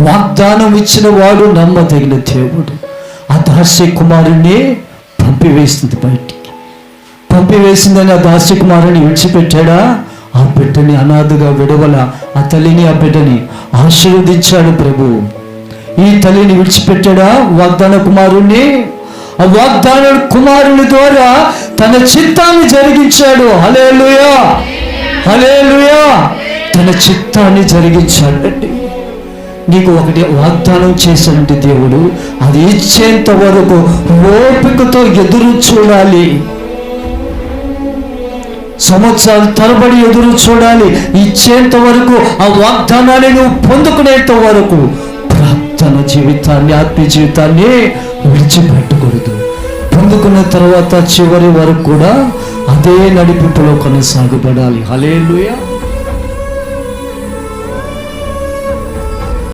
వాగ్దానం ఇచ్చిన వాడు నమ్మదగిన దేవుడు. ఆ దాస్య కుమారుణ్ణి పంపివేసింది బయటికి. పంపివేసిందని ఆ దాస్య కుమారుని విడిచిపెట్టాడా? ఆ బిడ్డని అనాథగా విడవల ఆ తల్లిని ఆ బిడ్డని ఆశీర్వదించాడు ప్రభు. ఈ తల్లిని విడిచిపెట్టాడా? వాగ్దాన కుమారుణ్ణి. ఆ వాగ్దాన కుమారుని ద్వారా తన చిత్తాన్ని జరిగించాడు. హలేలుయా హలేలుయా తన చిత్తాన్ని జరిగించాడండి నీకు ఒకటి వాగ్దానం చేసినట్టు దేవుడు అది ఇచ్చేంత వరకు ఓపికతో ఎదురు చూడాలి. సంవత్సరాలు తరబడి ఎదురు చూడాలి. ఇచ్చేంత వరకు ఆ వాగ్దానాన్ని నువ్వు పొందుకునేంత వరకు ప్రార్థన జీవితాన్ని ఆత్మీయ జీవితాన్ని విడిచిపెట్టకూడదు. పొందుకున్న తర్వాత చివరి వరకు కూడా అదే నడిపింపులో కొనసాగబడాలి. హలేలుయా